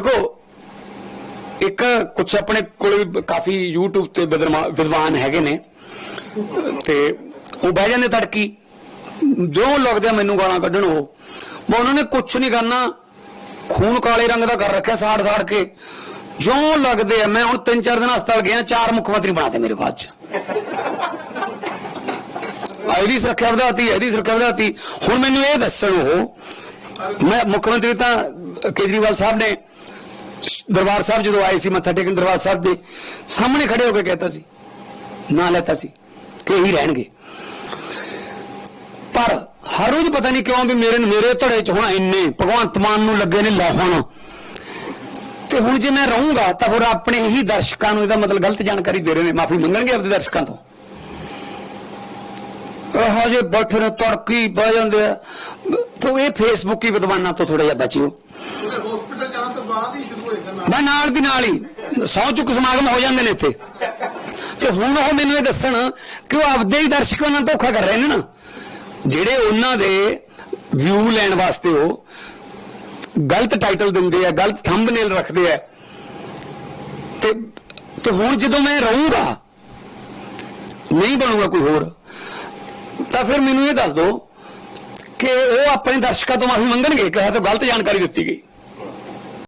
ਦੇਖੋ, ਇੱਕ ਕੁਝ ਆਪਣੇ ਕੋਲ ਕਾਫੀ YouTube ਤੇ ਵਿਦਰਮਾ- ਵਿਦਵਾਨ ਹੈਗੇ ਨੇ। ਤੇ ਉਹ ਬਹਿ ਜਾਂਦੇ ਤੜਕੀ। ਜੋ ਲੱਗਦਾ ਮੈਨੂੰ ਗਾਲਾਂ ਕੱਢਣ ਉਹ। ਮੈਂ ਉਹਨਾਂ ਨੇ ਕੁਝ ਨਹੀਂ ਕਰਨਾ। ਖੂਨ ਕਾਲੇ ਰੰਗ ਦਾ ਕਰ ਰੱਖਿਆ ਸਾੜ ਸਾੜ ਕੇ। ਜੋ ਲੱਗਦੇ ਆ, ਮੈਂ ਹੁਣ ਤਿੰਨ ਚਾਰ ਦਿਨ ਹਸਪਤਾਲ ਗਿਆ, ਚਾਰ ਮੁੱਖ ਮੰਤਰੀ ਬਣਾਤੇ ਮੇਰੇ ਬਾਅਦ ਚ। ਆਈਡੀ ਸੁਰੱਖਿਆ ਵਧਾਤੀ ਆਈਡੀ ਸੁਰੱਖਿਆ ਵਧਾਤੀ। ਹੁਣ ਮੈਨੂੰ ਇਹ ਦੱਸਣ ਉਹ, ਮੈਂ ਮੁੱਖ ਮੰਤਰੀ ਤਾਂ ਕੇਜਰੀਵਾਲ ਸਾਹਿਬ ਨੇ ਦਰਬਾਰ ਸਾਹਿਬ ਜਦੋਂ ਆਏ ਸੀ, ਮੱਥਾ ਟੇਕਣ ਦਰਬਾਰ ਸਾਹਿਬ ਦੇ ਸਾਹਮਣੇ ਖੜੇ ਹੋ ਕੇ ਕਹਿਤਾ ਸੀ, ਨਾ ਲੈਤਾ ਸੀ ਕਿ ਇਹੀ ਰਹਿਣਗੇ। ਪਰ ਹਰ ਰੋਜ਼ ਪਤਾ ਨਹੀਂ ਕਿਉਂ ਵੀ ਮੇਰੇ ਮੇਰੇ ਧੜੇ ਚ ਹੁਣ ਇੰਨੇ, ਭਗਵੰਤ ਮਾਨ ਨੂੰ ਲੱਗੇ ਨੇ ਲਾਹਣ। ਤੇ ਹੁਣ ਜੇ ਮੈਂ ਰਹੂੰਗਾ, ਤਾਂ ਫਿਰ ਆਪਣੇ ਹੀ ਦਰਸ਼ਕਾਂ ਨੂੰ ਇਹਦਾ ਮਤਲਬ ਗਲਤ ਜਾਣਕਾਰੀ ਦੇ ਰਹੇ ਨੇ, ਮਾਫੀ ਮੰਗਣਗੇ ਆਪਣੇ ਦਰਸ਼ਕਾਂ ਤੋਂ। ਇਹੋ ਜੇ ਬੈਠੇ ਨੇ, ਤੜਕੀ ਬਹਿ ਜਾਂਦੇ ਆ, ਤੋ ਇਹ ਫੇਸਬੁੱਕ ਹੀ ਵਿਦਵਾਨਾਂ ਤੋਂ ਥੋੜਾ ਜਿਹਾ ਬਚਿਓ ਉਹਦੇ ਹਸਪੀਟਲ ਜਾਣ ਤੋਂ ਬਾਅਦ ਹੀ ਸ਼ੁਰੂ ਨਾਲ ਦੀ ਨਾਲ ਹੀ। ਸੌ ਚੁੱਕ ਸਮਾਗਮ ਹੋ ਜਾਂਦੇ ਨੇ ਇੱਥੇ। ਤੇ ਹੁਣ ਉਹ ਮੈਨੂੰ ਇਹ ਦੱਸਣ ਕਿ ਉਹ ਆਪਦੇ ਹੀ ਦਰਸ਼ਕਾਂ ਨਾਲ ਧੋਖਾ ਕਰ ਰਹੇ ਨੇ ਨਾ। ਜਿਹੜੇ ਉਹਨਾਂ ਦੇ ਵਿਊ ਲੈਣ ਵਾਸਤੇ ਉਹ ਗਲਤ ਟਾਈਟਲ ਦਿੰਦੇ ਆ, ਗਲਤ ਥੰਬਨੇਲ ਰੱਖਦੇ ਆ। ਤੇ ਤੇ ਹੁਣ ਜਦੋਂ ਮੈਂ ਰਹੂਗਾ, ਨਹੀਂ ਬਣੂਗਾ ਕੋਈ ਹੋਰ, ਤਾਂ ਫਿਰ ਮੈਨੂੰ ਇਹ ਦੱਸ ਦਿਓ ਕਿ ਉਹ ਆਪਣੇ ਦਰਸ਼ਕਾਂ ਤੋਂ ਮਾਫੀ ਮੰਗਣਗੇ ਕਿ ਇਹ ਤਾਂ ਗਲਤ ਜਾਣਕਾਰੀ ਦਿੱਤੀ ਗਈ।